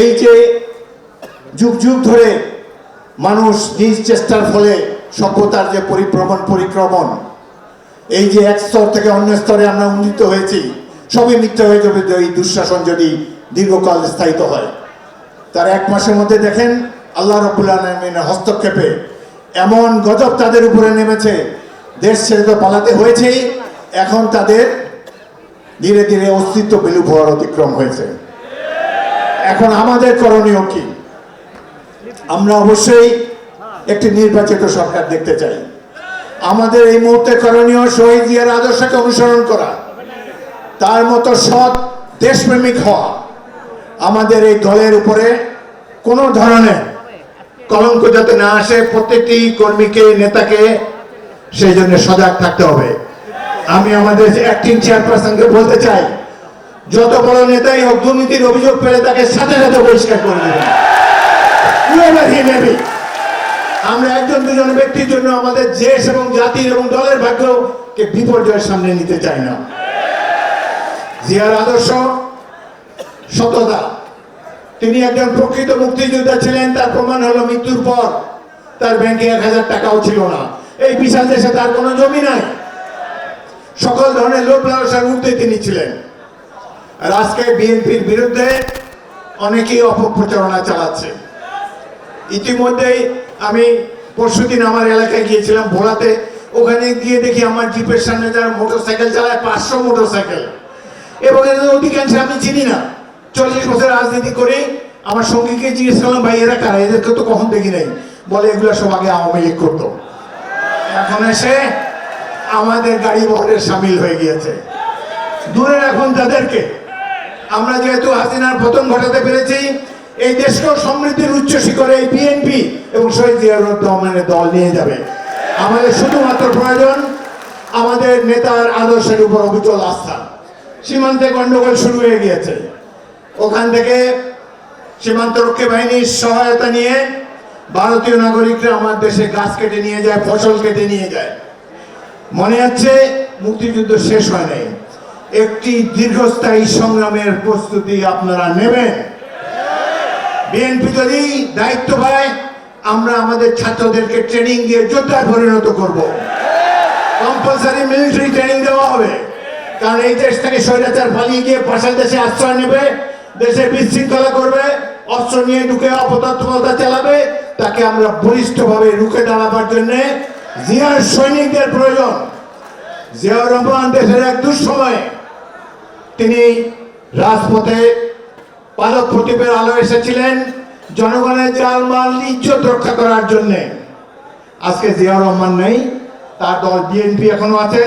এই যে যুগ যুগ ধরে মানুষ নিজ চেষ্টার ফলে সভ্যতার যে পরিভ্রমণ, পরিক্রমণ, এই যে এক স্তর থেকে অন্য স্তরে আমরা উন্নীত হয়েছি, সবই মিথ্যা হয়ে যাবে এই দুঃশাসন যদি দীর্ঘকাল স্থায়িত হয়। তার এক মাসের মধ্যে দেখেন, আল্লাহ রবুল্লা হস্তক্ষেপে এমন গজব তাদের উপরে নেমেছে, দেশ ছেড়ে তো পালাতে হয়েছেই, এখন তাদের ধীরে ধীরে অস্তিত্ব বিলুপ হওয়ার অতিক্রম হয়েছে। এখন আমাদের করণীয় কি? আমরা অবশ্যই একটি নির্বাচিত সরকার দেখতে চাই। আমাদের এই মুহূর্তে করণীয় শহীদ জিয়ার আদর্শকে অনুসরণ করা, তার মতো সৎ দেশপ্রেমিক হওয়া, আমাদের এই দলের উপরে কোনো ধরনের কলঙ্ক যাতে না আসে, প্রত্যেকটি কর্মীকে, নেতাকে, সেই জন্য সজাগ থাকতে হবে। আমি আমাদের অ্যাক্টিং চেয়ারপারসনকে বলতে চাই যত বড় নেতাই হোক, দুর্নীতির অভিযোগ পেলে তাকে সাথে সাথে পরিষ্কার করে be. আমরা একজন দুজন ব্যক্তির জন্য আমাদের দেশ এবং জাতির এবং দলের ভাগ্যকে বিপর্যয়ের সামনে নিতে চাই না। জিয়ার আদর্শ, সততা। তিনি একজন প্রকৃত মুক্তিযোদ্ধা ছিলেন, তার প্রমাণ হলো মৃত্যুর পর তার ব্যাংকে এক হাজার টাকাও ছিল না। এই বিশাল দেশে তার কোনো জমি নাই। সকল ধরনের লোভ লালসার ঊর্ধ্বে তিনি ছিলেন। আর আজকে বিএনপির বিরুদ্ধে অনেকেই অপপ্রচারণা চালাচ্ছে। ইতিমধ্যেই আমি পরশুদিন আমার এলাকায় গিয়েছিলাম ভোলাতে। ওখানে গিয়ে দেখি আমার জিপের সামনে যারা মোটর সাইকেল চালায়, পাঁচশো মোটর সাইকেল এবং এদের অধিকাংশ আমি চিনি না। চল্লিশ বছর রাজনীতি করে আমার সঙ্গীকে জিজ্ঞেস করলাম, ভাই, এরা কারা? এদেরকে তো কখন দেখি নাই? বলে, এগুলো সব আগে আওয়ামী লীগ করতো। এখন এসে আমাদের গাড়ি বহরের সামিল হয়ে গিয়েছে। দূরে রাখুন তাদেরকে। আমরা যেহেতু হাসিনার পতন ঘটাতে পেরেছি, এই দেশকেও সমৃদ্ধির উচ্চ শিখরে এই বিএনপি এবং শহীদ জিয়াউর রহমানের দল নিয়ে যাবে। আমাদের শুধুমাত্র প্রয়োজন আমাদের নেতার আদর্শের উপর অবিচল আস্থা। সীমান্তে গন্ডগোল শুরু হয়ে গিয়েছে। ওখান থেকে সীমান্ত রক্ষী বাহিনীর সহায়তা নিয়ে ভারতীয় নাগরিকরা আমার দেশে গাছ কেটে নিয়ে যায়, ফসল কেটে নিয়ে যায়। মনে হচ্ছে মুক্তিযুদ্ধ শেষ হয় নাই। একটি দীর্ঘস্থায়ী সংগ্রামের প্রস্তুতি আপনারা নেবেন। বিএনপি যদি দায়িত্ব পায়, আমরা আমাদের ছাত্রদেরকে ট্রেনিং দিয়ে যোদ্ধায় পরিণত করব। কম্পালসারি মিলিটারি ট্রেনিং দেওয়া হবে। কারণ এই দেশ থেকে স্বৈরাচার পালিয়ে গিয়ে পাশের দেশে আশ্রয় নেবে, দেশে বিশৃঙ্খলা করবে, অস্ত্র নিয়ে ঢুকে অপতৎপরতা চালাবে, তাকে আমরা বলিষ্ঠভাবে রুখে দাঁড়াবার জন্য জিয়ার সৈনিকদের প্রয়োজন। জিয়াউর রহমান দেশের এক দুঃসময়ে তিনি রাজপথে পালক প্রদীপের আলো এসেছিলেন জনগণের জালমাল ইজ্জত রক্ষা করার জন্য। আজকে জিয়াউর রহমান নেই, তার দল বিএনপি এখনও আছে।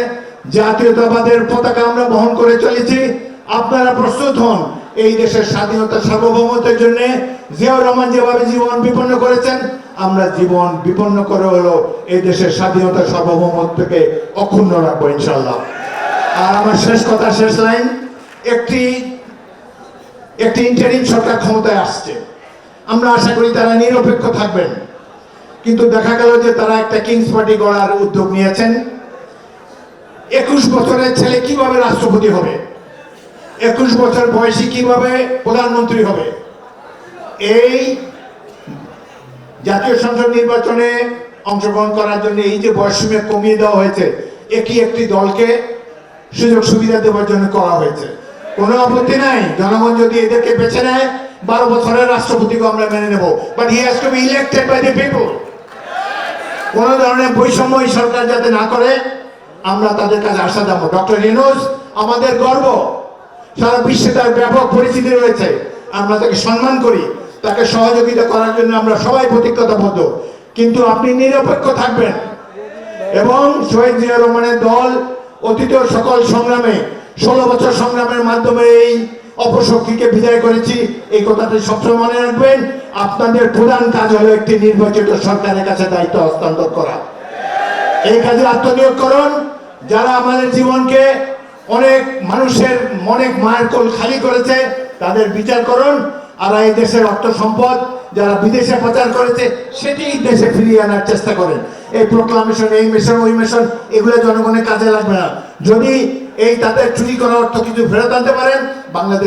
জাতীয়তাবাদের পতাকা আমরা বহন করে চলেছি। আপনারা প্রস্তুত হন এই দেশের স্বাধীনতা সার্বভৌমত্বের জন্য। জিয়াউর রহমান যেভাবে জীবন বিপন্ন করেছেন, আমরা জীবন বিপন্ন করে হলো এই দেশের স্বাধীনতা সার্বভৌমত্বকে অক্ষুণ্ণ রাখব ইনশাল্লাহ আর আমার শেষ কথা, শেষ লাইন একটি একটি ইন্টারিম সরকার ক্ষমতায় আসছে। আমরা আশা করি তারা নিরপেক্ষ থাকবেন। কিন্তু দেখা গেল যে তারা একটা কিংস পার্টি গড়ার উদ্যোগ নিয়েছেন। একুশ বছরের ছেলে কীভাবে রাষ্ট্রপতি হবে? একুশ বছর বয়সী কীভাবে প্রধানমন্ত্রী হবে? এই জাতীয় সংসদ নির্বাচনে অংশগ্রহণ করার জন্য এই যে বয়সীমে কমিয়ে দেওয়া হয়েছে একই একটি দলকে সুযোগ সুবিধা দেওয়ার জন্য করা হয়েছে? কোনো আপত্তি নাই। জনগণ যদি এদেরকে বেছে নেয়, বারো বছরের রাষ্ট্রপতিকে আমরা মেনে নেব। But he has to be elected by the people কোন ধরনের বৈষম্য এই সরকার যাতে না করে, আমরা তাদের কাছে আশা যাব ডক্টর রিনোজ আমাদের গর্ব। সারা বিশ্বে তার ব্যাপক পরিচিতি রয়েছে। আমরা তাকে সম্মান করি। তাকে সহযোগিতা করার জন্য আমরা সবাই প্রতিজ্ঞতাবদ্ধ। কিন্তু আপনি নিরপেক্ষ থাকবেন। এবং শহীদ জিয়া রহমানের দল অতীত সকল সংগ্রামে ষোলো বছর সংগ্রামের মাধ্যমে এই অপশক্তিকে বিদায় করেছি। এই কথাটি সবসময় মনে রাখবেন, আপনাদের প্রধান কাজ হলো একটি নির্বাচিত সরকারের কাছে দায়িত্ব হস্তান্তর করা। এই কাজে আত্মনিয়োগ করুন, যারা আমাদের জীবনকে অনেক মানুষের অনেক মায়ের কোল খালি করেছে, তাদের বিচার করুন। আর এই দেশের অর্থ সম্পদ যারা বিদেশে পাচার করেছে, সেটি দেশে ফিরিয়ে আনার চেষ্টা করেন। এই প্রোক্লামেশন এই মিশন ওই মিশন এগুলো জনগণের কাজে লাগবে না। যদি এই তাদের চুরি করা অর্থ কিছু ফেরত আনতে পারেন। বাংলাদেশ